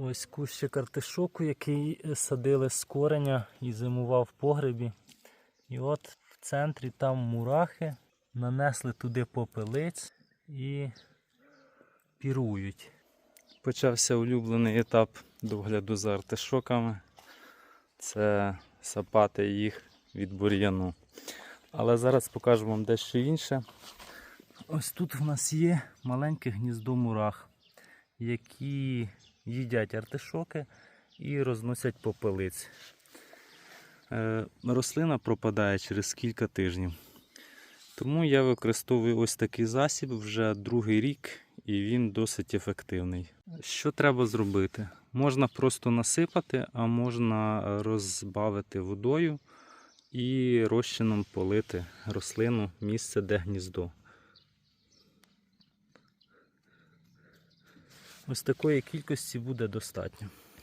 Ось кущик артишоку, який е, садили з кореня і зимував в погребі. І от в центрі там мурахи, нанесли туди попелиць і пірують. Почався улюблений етап догляду за артишоками. Це сапати їх від бур'яну. Але зараз покажу вам дещо інше. Ось тут в нас є маленьке гніздо мурах, які їдять артишоки і розносять попелиць. Е, Рослина пропадає через кілька тижнів. Тому я використовую ось такий засіб вже другий рік, і він досить ефективний. Що треба зробити? Можна просто насипати, а можна е, розбавити водою і розчином полити рослину місце, де гніздо. Ось такої кількості буде достатньо.